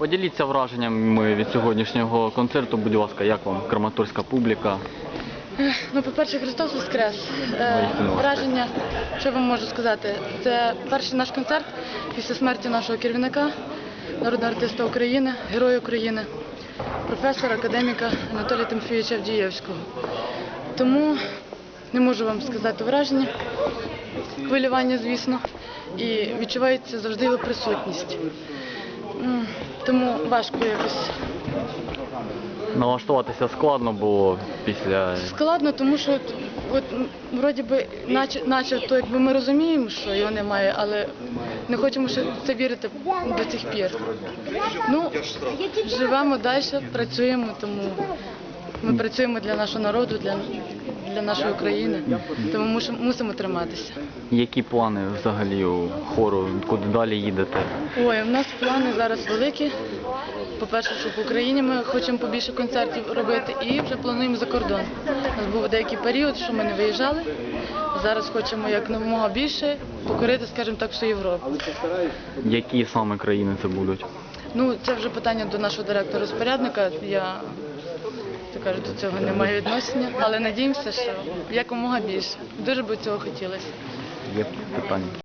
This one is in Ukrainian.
Поділіться враженнями від сьогоднішнього концерту, будь ласка, як вам краматорська публіка? Ну, по-перше, Христос Воскрес. Е, враження, що вам можу сказати, це перший наш концерт після смерті нашого керівника, народного артиста України, героя України, професора, академіка Анатолія Тимофійовича Авдієвського. Тому не можу вам сказати враження, хвилювання, звісно, і відчувається завжди його присутність. Тому важко якось Налаштуватися складно було після Складно, тому що от, от вроді би, наче, наче то якби ми розуміємо, що його немає, але не хочемо ще це вірити до цих пір. Ну, живемо далі, працюємо, тому ми працюємо для нашого народу, для, для нашої України, тому мусимо, мусимо триматися. які плани взагалі у хору, куди далі їдете? Ой, у нас плани зараз великі. По-перше, що в Україні ми хочемо побільше концертів робити і вже плануємо за кордон. У нас був деякий період, що ми не виїжджали. Зараз хочемо як намога більше покорити, скажімо так, всю Європу. Які саме країни це будуть? Ну, це вже питання до нашого директора-розпорядника. Я так кажу, до цього немає відношення, але надіємося, що якомога більше. Дуже би цього хотілося. Є питання.